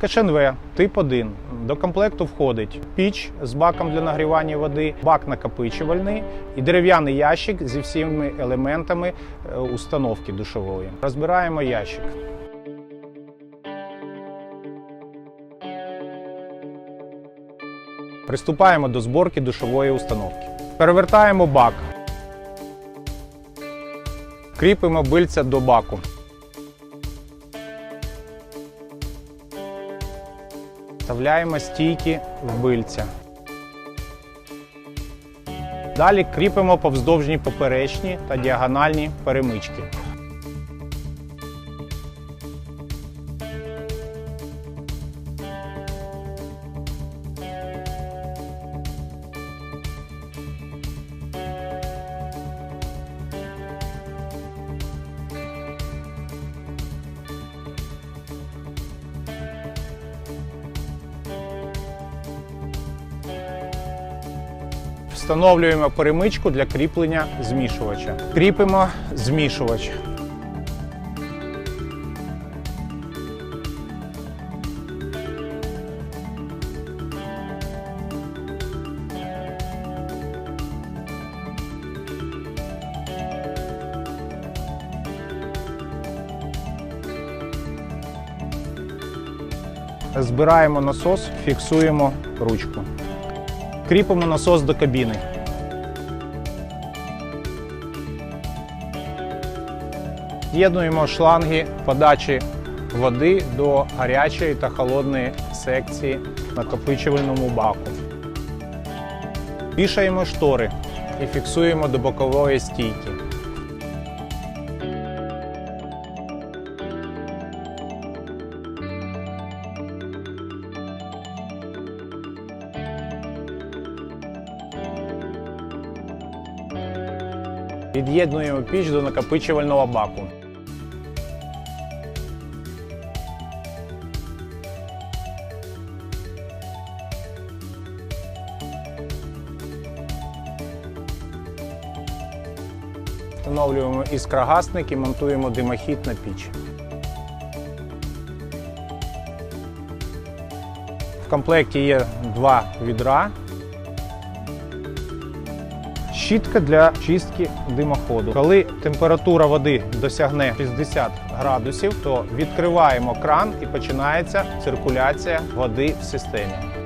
КШНВ тип 1. До комплекту входить піч з баком для нагрівання води, бак накопичувальний і дерев'яний ящик зі всіми елементами е, установки душової. Розбираємо ящик. Приступаємо до зборки душової установки. Перевертаємо бак. Кріпимо бильця до баку. Вставляємо стійки в бильця. Далі кріпимо повздовжні поперечні та діагональні перемички. Встановлюємо перемичку для кріплення змішувача. Кріпимо змішувач. Збираємо насос, фіксуємо ручку. Кріпимо насос до кабіни. З'єднуємо шланги подачі води до гарячої та холодної секції накопичувальному баку. Вішаємо штори і фіксуємо до бокової стійки. Під'єднуємо піч до накопичувального баку. Встановлюємо іскрогасник і монтуємо димохід на піч. В комплекті є два відра щітка для чистки димоходу. Коли температура води досягне 60 градусів, то відкриваємо кран і починається циркуляція води в системі.